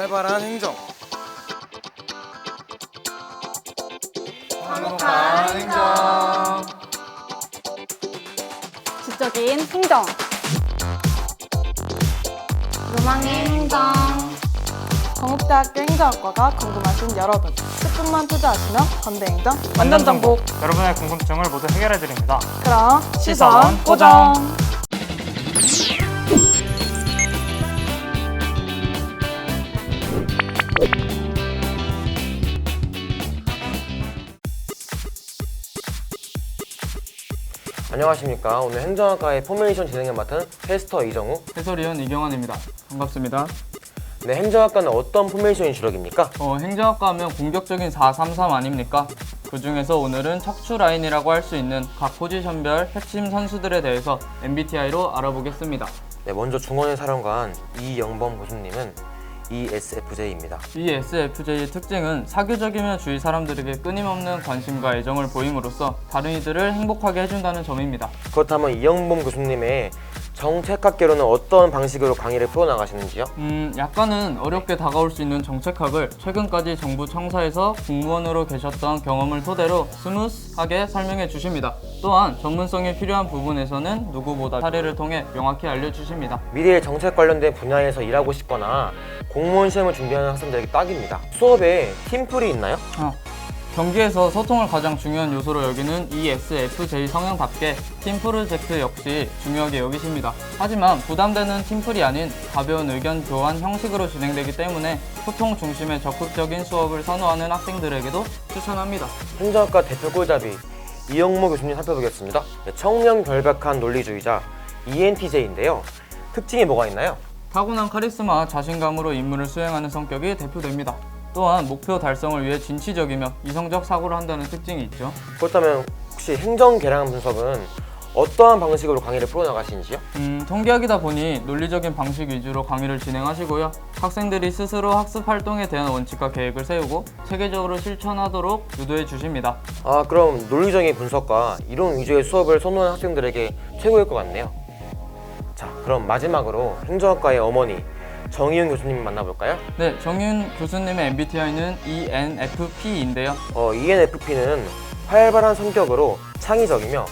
활발한 행정. 행복한 행정. 지적인 행정. 로망의 행정. 건국대학교 행정학과가 궁금하신 여러분, 10분만 투자하시면 건대 행정 완전 정복. 여러분의 궁금증을 모두 해결해 드립니다. 그럼 시선 시선 고정. 안녕하십니까. 오늘 행정학과의 포메이션 진행을 맡은 테스터 이정우. 해설위원 이경환입니다. 반갑습니다. 네, 행정학과는 어떤 포메이션이 주력입니까? 어, 행정학과 하면 공격적인 433 아닙니까? 그 중에서 오늘은 척추 라인이라고 할 수 있는 각 포지션별 핵심 선수들에 대해서 MBTI로 알아보겠습니다. 네, 먼저 중원의 사령관 이영범 교수님은 ESFJ입니다. 이 SFJ의 특징은 사교적이며 주위 사람들에게 끊임없는 관심과 애정을 보임으로써 다른 이들을 행복하게 해준다는 점입니다. 그렇다면 이영범 교수님의 정책학계로는 어떤 방식으로 강의를 풀어나가시는지요? 음, 약간은 어렵게 다가올 수 있는 정책학을 최근까지 정부 청사에서 공무원으로 계셨던 경험을 토대로 스무스하게 설명해 주십니다. 또한 전문성이 필요한 부분에서는 누구보다 사례를 통해 명확히 알려주십니다. 미래의 정책 관련된 분야에서 일하고 싶거나 공무원 시험을 준비하는 학생들에게 딱입니다. 수업에 팀플이 있나요? 아, 경기에서 소통을 가장 중요한 요소로 여기는 ESFJ 성향답게 팀 프로젝트 역시 중요하게 여기십니다. 하지만 부담되는 팀플이 아닌 가벼운 의견 교환 형식으로 진행되기 때문에 소통 중심의 적극적인 수업을 선호하는 학생들에게도 추천합니다. 행정학과 대표 꿀잡이 이영모 교수님 살펴보겠습니다. 네, 청렴 결백한 논리주의자 ENTJ인데요. 특징이 뭐가 있나요? 타고난 카리스마, 자신감으로 임무를 수행하는 성격이 대표됩니다. 또한 목표 달성을 위해 진취적이며 이성적 사고를 한다는 특징이 있죠. 그렇다면 혹시 행정 계량 분석은 어떠한 방식으로 강의를 풀어나가시는지요? 음, 통계학이다 보니 논리적인 방식 위주로 강의를 진행하시고요. 학생들이 스스로 학습 활동에 대한 원칙과 계획을 세우고 체계적으로 실천하도록 유도해 주십니다. 아 그럼 논리적인 분석과 이론 위주의 수업을 선호하는 학생들에게 최고일 것 같네요. 자 그럼 마지막으로 행정학과의 어머니 정희윤 교수님 만나볼까요? 네, 정윤 교수님의 MBTI는 ENFP인데요. 어, ENFP는 활발한 성격으로 창의적이며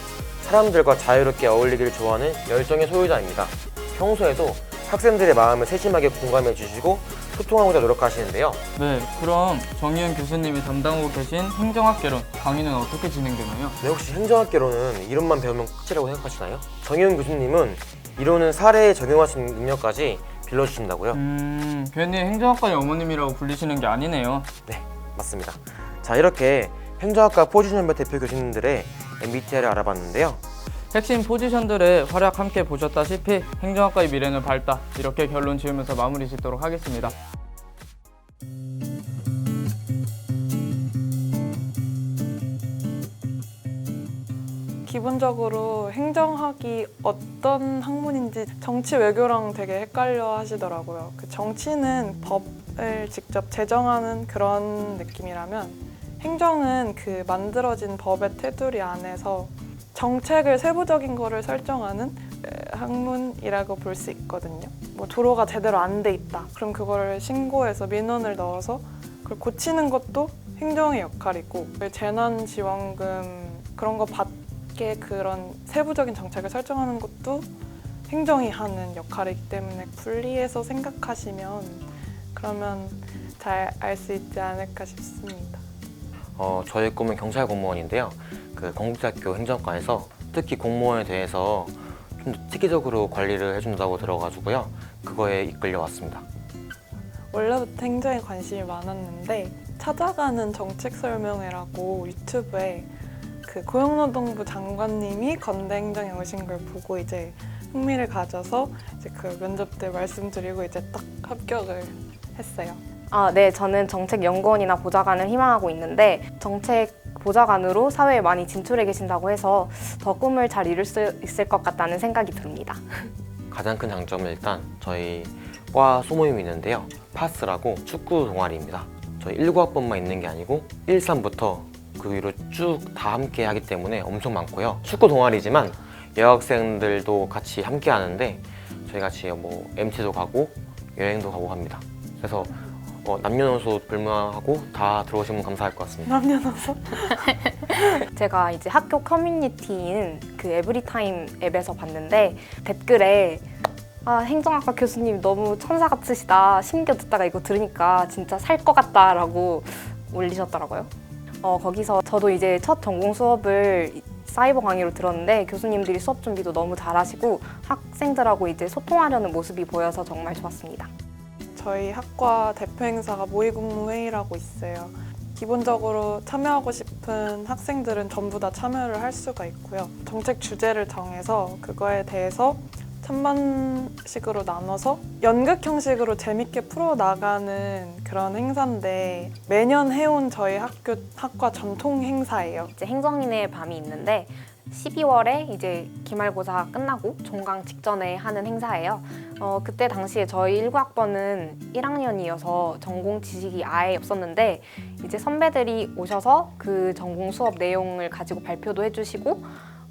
사람들과 자유롭게 어울리기를 좋아하는 열정의 소유자입니다. 평소에도 학생들의 마음을 세심하게 공감해 주시고 소통하고자 노력하시는데요. 네, 그럼 정윤 교수님이 담당하고 계신 행정학개론 강의는 어떻게 진행되나요? 네, 혹시 행정학계로는 이론만 배우면 끝이라고 생각하시나요? 정희윤 교수님은 이론은 사례에 적용할 수 있는 능력까지 빌려주신다고요? 음, 괜히 행정학과의 어머님이라고 불리시는 게 아니네요. 네, 맞습니다. 자, 이렇게 행정학과 포지션별 대표 교수님들의 MBTI를 알아봤는데요. 핵심 포지션들의 활약 함께 보셨다시피 행정학과의 미래는 밝다 이렇게 결론 지으면서 마무리 짓도록 하겠습니다. 기본적으로 행정학이 어떤 학문인지 정치 외교랑 되게 헷갈려 하시더라고요. 그 정치는 법을 직접 제정하는 그런 느낌이라면 행정은 그 만들어진 법의 테두리 안에서 정책을 세부적인 거를 설정하는 에, 학문이라고 볼 수 있거든요. 뭐 도로가 제대로 안 돼 있다. 그럼 그거를 신고해서 민원을 넣어서 그걸 고치는 것도 행정의 역할이고 재난지원금 그런 거 받 게 그런 세부적인 정책을 설정하는 것도 행정이 하는 역할이기 때문에 분리해서 생각하시면 그러면 잘 알 수 있지 않을까 싶습니다. 어, 저의 꿈은 경찰 공무원인데요. 그 건국대학교 행정과에서 특히 공무원에 대해서 좀더 체계적으로 관리를 해준다고 들어가지고요. 그거에 이끌려 왔습니다. 원래부터 행정에 관심이 많았는데 찾아가는 정책 설명회라고 유튜브에 그 고용노동부 장관님이 건대 행정에 오신 걸 보고 이제 흥미를 가져서 이제 그 면접 때 말씀드리고 이제 딱 합격을 했어요. 아, 네, 저는 정책 연구원이나 보좌관을 희망하고 있는데 정책 보좌관으로 사회에 많이 진출해 계신다고 해서 더 꿈을 잘 이룰 수 있을 것 같다는 생각이 듭니다. 가장 큰 장점은 일단 저희 과 소모임이 있는데요. 파스라고 축구 동아리입니다. 저희 19학번만 있는 게 아니고 1, 3부터 그 위로 쭉 다 함께 하기 때문에 엄청 많고요. 축구 동아리지만 여학생들도 같이 함께 하는데 저희 같이 뭐 MT도 가고 여행도 가고 합니다. 그래서 어, 남녀노소 불문하고 다 들어오시면 감사할 것 같습니다. 남녀노소? 제가 이제 학교 커뮤니티인 그 에브리타임 앱에서 봤는데 댓글에 아, 행정학과 교수님 너무 천사 같으시다. 심겨 듣다가 이거 들으니까 진짜 살 것 같다라고 올리셨더라고요. 어, 거기서 저도 이제 첫 전공 수업을 사이버 강의로 들었는데 교수님들이 수업 준비도 너무 잘하시고 학생들하고 이제 소통하려는 모습이 보여서 정말 좋았습니다. 저희 학과 대표 행사가 모의국무회의라고 있어요. 기본적으로 참여하고 싶은 학생들은 전부 다 참여를 할 수가 있고요. 정책 주제를 정해서 그거에 대해서 찬반식으로 나눠서 연극 형식으로 재밌게 풀어나가는 그런 행사인데 매년 해온 저희 학교 학과 전통 행사예요. 이제 행정인의 밤이 있는데 12월에 이제 기말고사 끝나고 종강 직전에 하는 행사예요. 어, 그때 당시에 저희 19학번은 1학년이어서 전공 지식이 아예 없었는데 이제 선배들이 오셔서 그 전공 수업 내용을 가지고 발표도 해주시고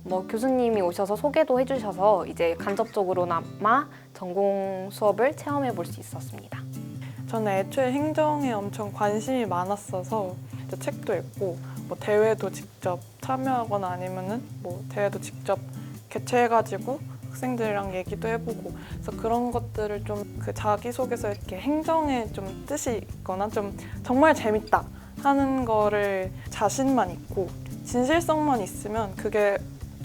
뭐 교수님이 오셔서 소개도 해주셔서 이제 간접적으로나마 전공 수업을 체험해 볼 수 있었습니다. 저는 애초에 행정에 엄청 관심이 많았어서 책도 읽고 뭐 대회도 직접 참여하거나 아니면은 뭐 대회도 직접 개최해가지고 학생들이랑 얘기도 해보고 그래서 그런 것들을 좀 그 자기소개서 이렇게 행정에 좀 뜻이 있거나 좀 정말 재밌다 하는 거를 자신만 있고 진실성만 있으면 그게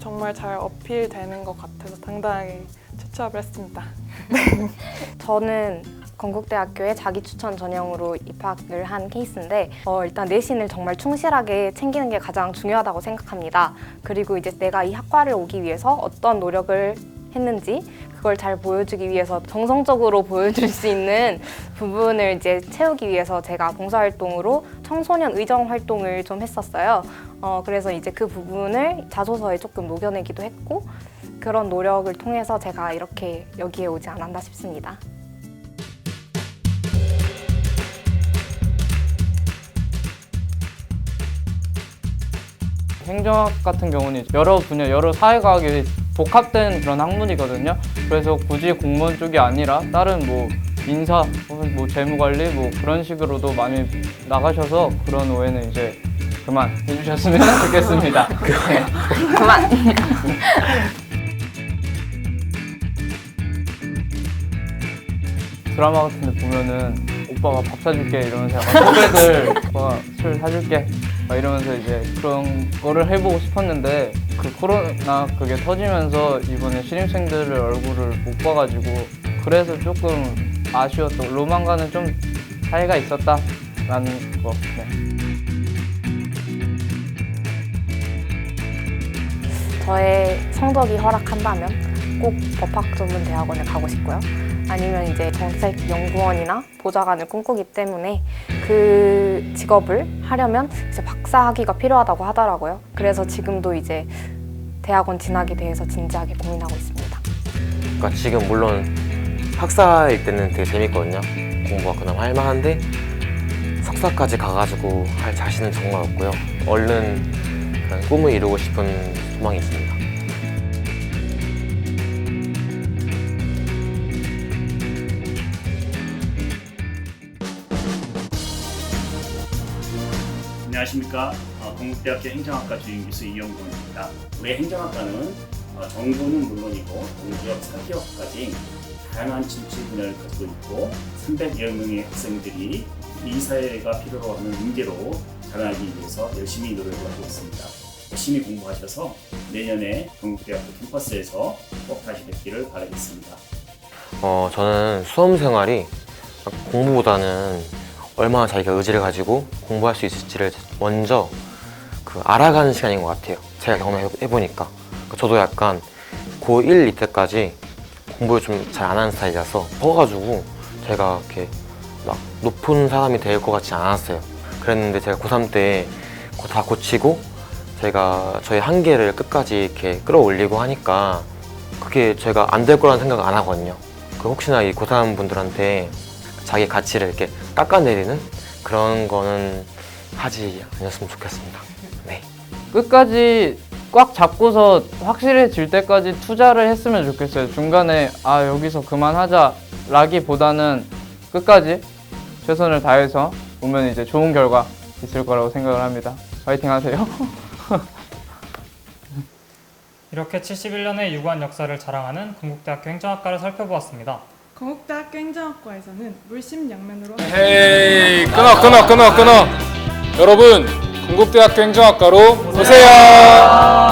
정말 잘 어필되는 것 같아서 당당하게 추천을 했습니다. 저는 건국대학교에 자기 추천 전형으로 입학을 한 케이스인데 어, 일단 내신을 정말 충실하게 챙기는 게 가장 중요하다고 생각합니다. 그리고 이제 내가 이 학과를 오기 위해서 어떤 노력을 했는지 그걸 잘 보여주기 위해서 정성적으로 보여줄 수 있는 부분을 이제 채우기 위해서 제가 봉사활동으로 청소년 의정 활동을 좀 했었어요. 어, 그래서 이제 그 부분을 자소서에 조금 녹여내기도 했고 그런 노력을 통해서 제가 이렇게 여기에 오지 않았나 싶습니다. 행정학 같은 경우는 여러 분야, 여러 사회과학이 복합된 그런 학문이거든요. 그래서 굳이 공무원 쪽이 아니라 다른 뭐 인사, 뭐 재무관리 뭐 그런 식으로도 많이 나가셔서 그런 오해는 이제 그만 해주셨으면 좋겠습니다. 네. 그만. 드라마 같은 데 보면은 오빠가 밥 사줄게 이러면서 약간 후배들 오빠가 술 사줄게 막 이러면서 이제 그런 거를 해보고 싶었는데 그 코로나 그게 터지면서 이번에 신입생들을 얼굴을 못 봐가지고 그래서 조금 아쉬웠던 로망과는 좀 차이가 있었다라는 거 네. 저의 성적이 허락한다면 꼭 법학전문대학원을 가고 싶고요. 아니면 이제 정책 연구원이나 보좌관을 꿈꾸기 때문에 그 직업을 하려면 이제 박사 학위가 필요하다고 하더라고요. 그래서 지금도 이제 대학원 진학에 대해서 진지하게 고민하고 있습니다. 그러니까 지금 물론 학사일 때는 되게 재밌거든요. 공부가 그나마 할만한데 석사까지 가가지고 할 자신은 정말 없고요. 얼른 그런 꿈을 이루고 싶은 소망이 있습니다. 안녕하십니까. 어, 건국대학교 행정학과 주임 교수 이영곤입니다. 우리 행정학과는 어, 정보는 물론이고 공기업, 사기업까지 다양한 진취 분야를 가지고 있고 300여 명의 학생들이 이 사회가 필요로 하는 인재로 자라나기 위해서 열심히 노력을 하고 있습니다. 열심히 공부하셔서 내년에 건국대학교 캠퍼스에서 꼭 다시 뵙기를 바라겠습니다. 어, 저는 수험 생활이 공부보다는 얼마나 자기가 의지를 가지고 공부할 수 있을지를 먼저 그 알아가는 시간인 것 같아요. 제가 경험해보니까. 그러니까 저도 약간 고1 이때까지 공부를 좀 잘 안 하는 스타일이라서 커가지고 제가 이렇게 막 높은 사람이 될 것 같지 않았어요. 그랬는데 제가 고3 때 다 고치고 제가 저의 한계를 끝까지 이렇게 끌어올리고 하니까 그게 제가 안 될 거라는 생각 안 하거든요. 그 혹시나 이 고3 분들한테 자기 가치를 이렇게 깎아내리는 그런 거는 하지 않았으면 좋겠습니다. 네. 끝까지 꽉 잡고서 확실해질 때까지 투자를 했으면 좋겠어요. 중간에 아 여기서 그만하자 라기보다는 끝까지 최선을 다해서 보면 이제 좋은 결과 있을 거라고 생각을 합니다. 파이팅 하세요. 이렇게 71년의 유구한 역사를 자랑하는 건국대학교 행정학과를 살펴보았습니다. 건국대학교 행정학과에서는 물심양면으로 헤이 끊어 끊어 끊어 끊어 여러분 건국대학교 행정학과로 오세요